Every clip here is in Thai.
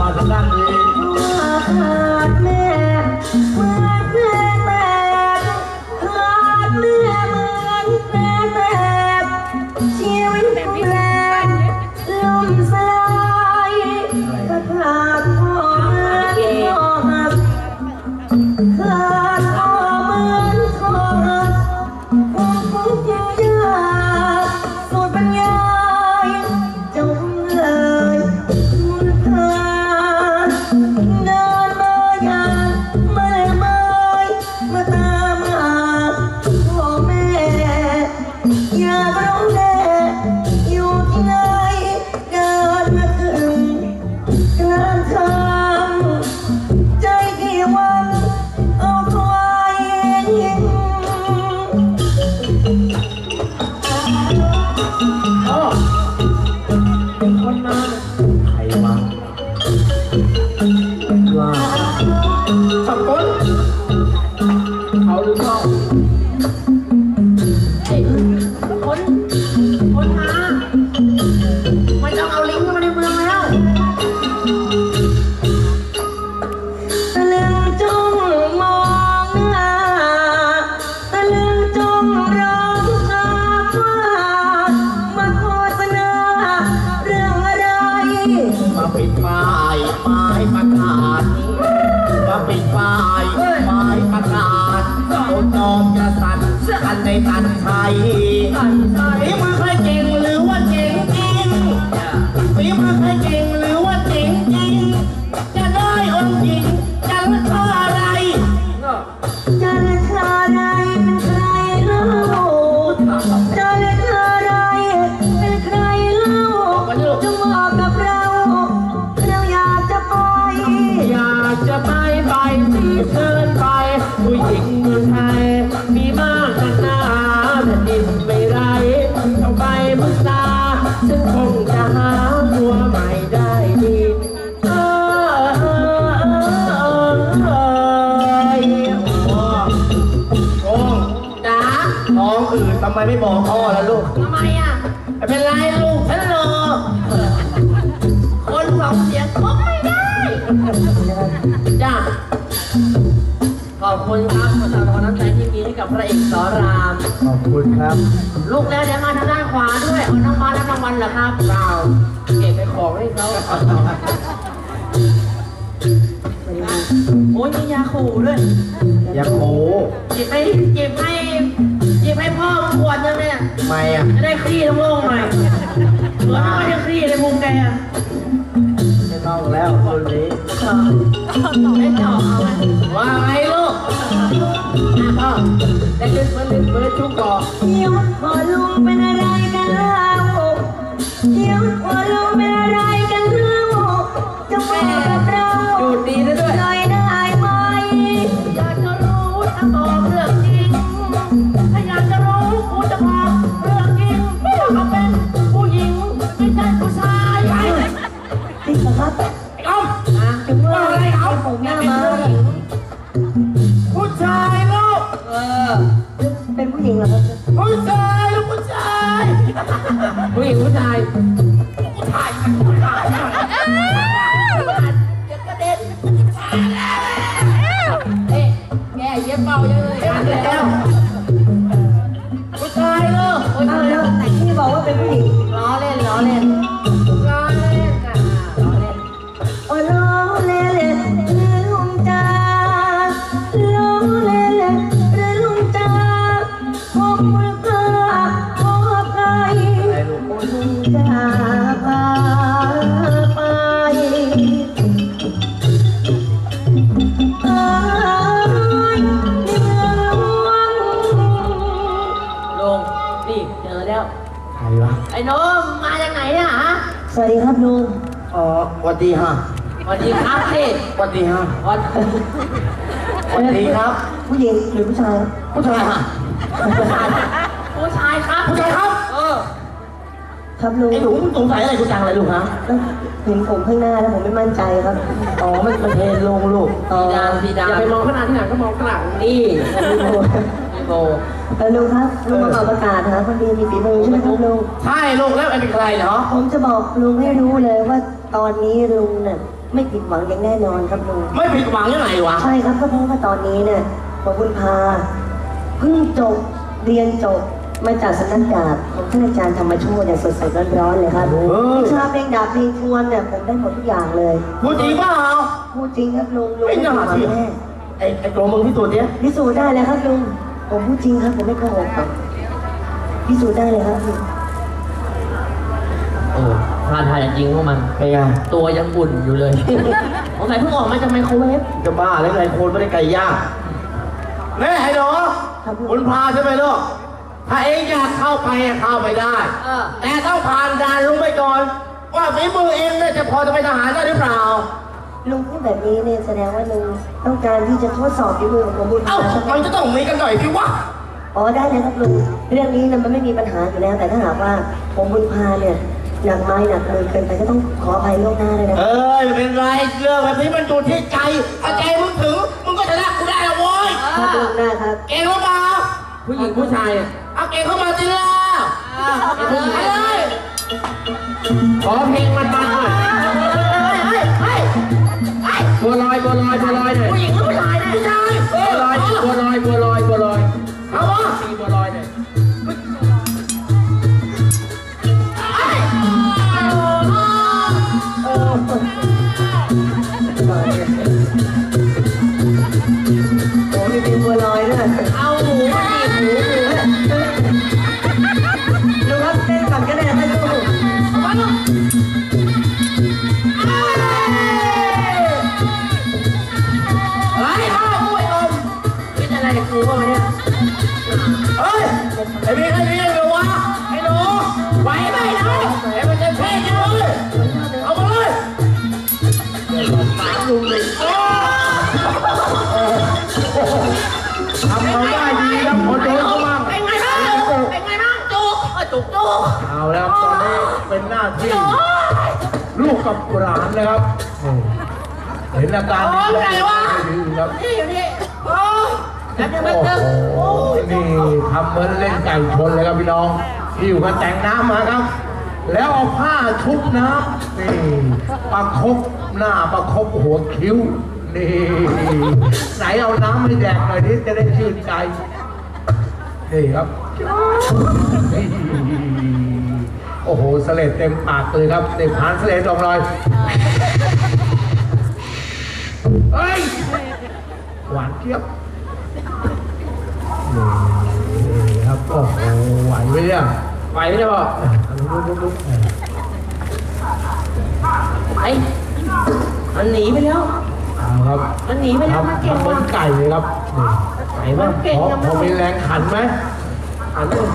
ม พ่อ Dale. ำไมไม่บอกพ่อล่ะลูก ทำไมอะไม่เป็นไรลูกฉันรอคนสองเสียงก็ไม่ได้ จ้าขอบคุณครับสำหรับความน้ำใจที่มีให้กับพระเอกสอนราม ขอบคุณครับ ลูกแล้วเดี๋ยวมาทางด้านขวาด้วยเอาน้องมาแล้วรางวัลเหรอครับเปล่าเก็บไปของให้เขาโอ้ยมียาขู่ด้วย อย่าโคหยิบให้หยิบให้ห ยิบให้พ่อมาขวดนึงเนี่ยทำไมอะจะได้คลี่ทั้งโลกหน่อยเหมือนไม่ได้คลี่ในมุมแกอะไม่ต้องแล้วคนนี้ได้เจาะเอาไว้ว่าไงลูกอะพ่อได้เล่นเบอร์เล่นเบอร์ชุกก่อเดี๋ยวพอลุงเป็นอะไรกันเล่าเดี๋ยวพอลุงเป็นอะไรกันเล่าจะมากับเราจูดดีซะด้ เป็นผู้หญิงเหรอครับผู้ชายลูกผู้ชายผู้หญิงผู้ชายผู้ชายผู้ชายเดี๋ยวกระเด็นเอ๊ะแกเย็บเบาเยอะเลยอ่านแล้ว วัสดีครับลุงอ๋อสวัสดีฮะสวัสดีครับพี่สวัสดีฮะวันสวัสดีครับ ผู้หญิงหรือผู้ชาย ผู้ชายฮะผู้ชายผู้ชายครับผู้ชายครับเออครับลุงไอ้หนูมึงสงสัยอะไรกูจังเลยลูกฮะเห็นผมข้างหน้าแล้วผมไม่มั่นใจครับอ๋อมันมันเทลงลูกสีดำสีดำอย่าไปมองข้างหน้าที่ไหนก็มองข้างหลังนี่พี่โบพี่โบ เออลุงครับลุงมาบอกประกาศหาคนดีมีฝีมือใช่ไหมครับลุงใช่ลูกแล้วไอ้เป็นใครเนาะผมจะบอกลุงให้รู้เลยว่าตอนนี้ลุงเนี่ยไม่ผิดหวังอย่างแน่นอนครับลุงไม่ผิดหวังยังไงวะใช่ครับก็เพราะว่าตอนนี้เนี่ยผมบุญพาเพิ่งจบเรียนจบมาจากสำนักดาบของท่านอาจารย์ธรรมโชติอย่างสดใสร้อนๆเลยครับวิชาเพลงดาบเพลงทวนเนี่ยผมได้หมดทุกอย่างเลยพูดจริงเปล่าพูดจริงครับลุงลุงไม่ไม่น่าผิดหวังเชื่อแน่ไอ้ไอ้ตัวมึงที่ตัวเนี้ยพิสูจน์ได้เลยครับลุง ผมพูดจริงครับผมไม่โกหกครับพิสูจน์ได้เลยครับลุงเออท่าทางจริงพวกมันเป็นไงตัวยังบุ่นอยู่เลยสงสัยเพิ่งออกมาจากไมโครเวฟจะบ้าแล้วไงโคนไม่ได้ไก่ย่างแม่ไอ้หนูครับลุคุงณพาใช่ไหมลูกถ้าเองอยากเข้าไปอะเข้าไปได้เออแต่ต้องผ่านด่านลุงไปก่อน ว่าฝีมือเองเนี่ยจะพอจะเป็นทหารได้หรือเปล่า ลุงพูดแบบนี้เนี่ยแสดงว่าลุงต้องการที่จะทดสอบฝีมือของผมบุญเอ้าพาใช่ไหมมันจะต้องมีกันหน่อยสิวะอ๋อได้เลยครับลุงเรื่องนี้เนี่ยมันไม่มีปัญหาอยู่แล้ว แต่ถ้าหากว่าผมบุญพาเนี่ยหนักไม้หนักมือเกินไปก็ต้องขออภัยล่วงหน้าเลยนะเอ้ยไม่เป็นไรเรื่องแบบนี้มันอยู่ที่ใจถ้าใจมึงถึงมึงก็ชนะกูได้แล้วโว้ยครับล่วงหน้าครับ เก่งหรือเปล่าผู้หญิงผู้ชายเนี่ยเอาเก่งเข้ามาสิล่ะเอาไปเลยขอเพลงมันมาหน่อย บัวลอยบัวลอยบัวลอยหน่อยผู้หญิงหรือผู้ชายเนี่ยผู้ชายบัวลอยบัวลอยบัวลอยบัวลอยเอาวะมีบัวลอย ไอ้พี่ไอ้พี่ไอ้หนูวะไอ้หนูไหวไหมเนาะไอ้มันจะเท่จังเลยเอามาเลยฝาลุงเลยโอ้ทำเราได้ดีครับพอโดนเขาบ้างเป็นไงบ้างเป็นไงบ้างจุกเออจุกจุกเอาแล้วตอนนี้เป็นหน้าที่ลูกกับหลานนะครับเห็นอาการอ้ยไหนวะนี่อยู่นี่ แล้วจะมาโอ้เจอโหโอ้ยนี่ทำเหมือนเล่นไก่ชนเลยครับพี่น้องที่อยู่กันแต่งน้ำมาครับ แล้วเอาผ้าชุบน้ำนี่ประคบหน้าประคบหัวคิ้วนี่ไหนเอาน้ำให้แดกหน่อยที่จะได้ชื่นใจนี่ครับ โอ้โหเลดเต็มปากเลยครับเต็มผานเลดลองลอยเฮ้ยหวานเจี๊ยบ นี่ครับโอ้โหไหวไหมเนี่ยไหวไหมเนี่ยพ่อลุกๆไอ้มันหนีไปแล้วเอาครับมันหนีไปแล้วมันเก่งเหมืว่ะนไก่เลยครับนี่ไหนเก่งพอยังพไม่อมีแรงขันไหมหันเลย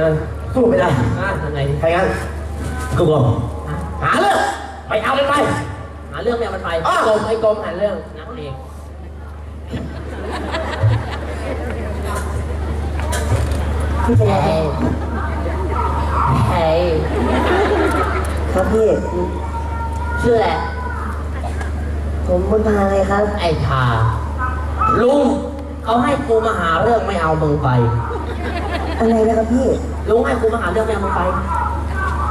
เออสู้ไม่ได้อะทำไงดีใครงั้นกูบอกหาเรื่องไปเอามันไป หาเรื่องแมวมันไปอ้าวไอ้กรมไอ้กรมหาเรื่องนักเองพี่เป็นไรครับเฮ้ยครับพี่ชื่ออะไรผมบุญพาไงครับ ไอ้ทาลุงเขาให้กูมาหาเรื่องไม่เอามึงไป อะไรนะครับพี่ ลุงให้กูมาหาเรื่องไม่เอามึงไป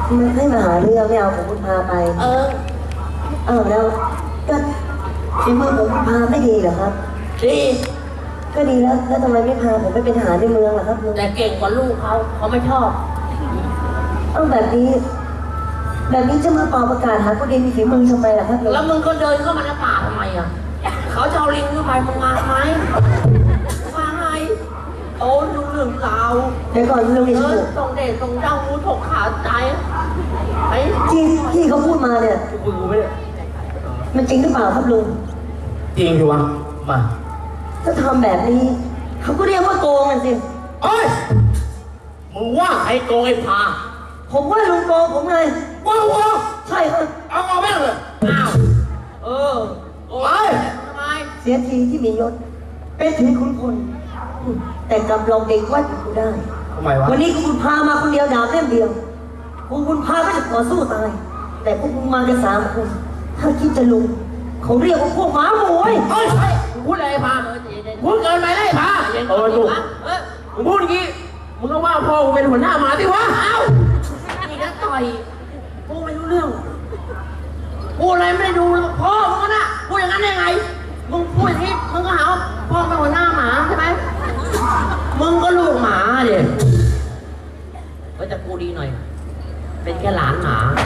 มันให้มาหาเรื่องไม่เอาผมบุญพาไป เอออ้าวแล้วก็ฝีมือผมบุญพาไม่ดีเหรอครับ ดีก็ดีแล้วแล้วทำไมไม่พาผมไปเป็นทหารในเมืองล่ะครับลุงแต่เก่งกว่าลูกเขาเขาไม่ชอบ เอาแบบนี้ แบบนี้จะมาเป่าประกาศหาคนดีมีฝีมือทำไมล่ะครับลุงแล้วมึงก็เดินเข้ามาในป่าทำไมอะเขาจะเอาลิงเข้าไปมึงมาไหมมาไงโอ้ดู เรื่องราวเดี๋ยวก่อนลุงเอนี่อตรงเด่นตรงเจ้ารู้ถกขาใจไอ้ที่ที่เขาพูดมาเนี่ย กูกูไม่ได้มันจริงหรือเปล่าครับลุง จริงอยู่วะ มาถ้าทำแบบนี้ เขาก็เรียกว่าโกงกันสิ เอ้ยมึงว่าใครโกงไอ้พาผมว่าลุงโกงผมเลย ว้าวว้าวใช่ครับ เอาเอาแม่งเลยอ้าวเออโอ้ไปยทำไมสียทีที่มียศ เป็นถึงคุณพล แต่กลับลองเด็กวัดกูได้ ทำไมวะวันนี้คุณพามาคนเดียวดาบเล่มเดียวพวกคุณพาก็จะต่อสู้ตาย แต่พวกคุณมากันสามคน ถ้าคิดจะลุมเขาเรียกว่าพวกหมาหมวยเฮ้ยเฮ้ยพูดอะไรพาพูดเกินไปเลยพาเออลูกเออมึงพูดอย่างงี้ มึงก็ว่าพ่อกูเป็นหัวหน้าหมาดิวะ เอ้านี่นะต่อยพูดไม่รู้เรื่องพูดอะไรไม่ได้ดูพ่อมึงน่ะพูดอย่างนั้นได้ไง มึงพูดอย่างนี้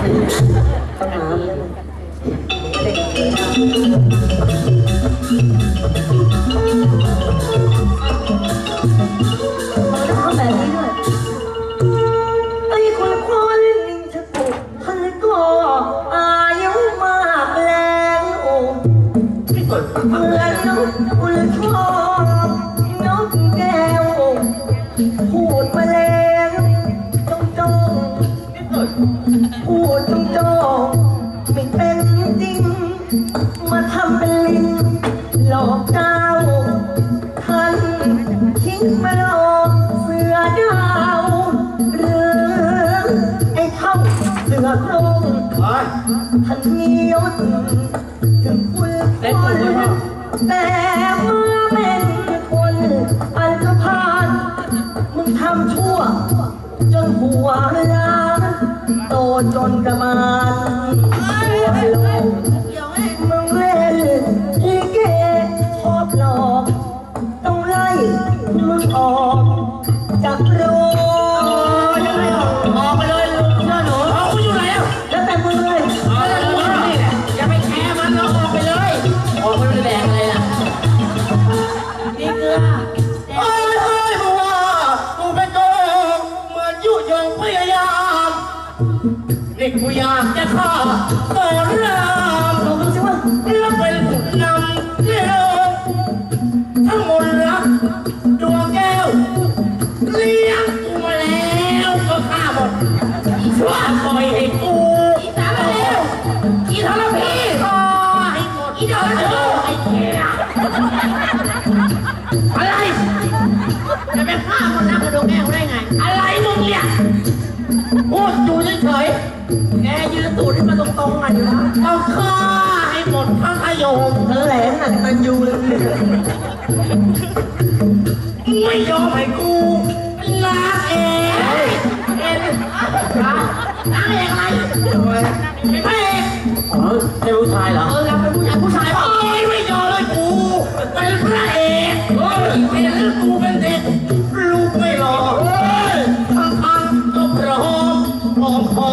ต้องหาแล้วมันมันต้องทำแบบนี้ด้วยไอ้คนพ่อเล่นลิงชะกุกท่านก็อายุมากแล้วเหมือนนกอุลทอง ทันมียศถึงคุณคนแต่เมื่อเป็นคนอันธพาลมึงทำชั่ว จนหัวล้านโตจนกระมาน ว่าหมดช่วยปล่อยให้กูอีสานเร็วอีทรพีอ๋อให้หมดอีทรพีไอ้แก่อะไรจะไปฆ่าคนนักกระโดดแก้วได้ไง อะไรมึงเนี่ยพูดอยู่เฉยๆแกยืนตูดให้มันตรงๆหน่อยอยู่แล้วเอาฆ่าให้หมดทั้งขยมเธอแหลมหนักมันยูเลยไม่ยอมให้กูลาเอง เอ็นนางเอกอะไรเป็นพระเอกอ๋อใช่ผู้ชายเหรอ เออเราเป็นผู้ชายผู้ชายเปล่าโอ้ยไม่ยอมเลยกูเป็นพระเอกเฮ้ยเป็นกูเป็นเด็กลูกไม่รอเฮ้ยทั้งทั้งก็พร้อมพร้อมคอ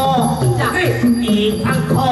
จะให้อีกทั้งคอ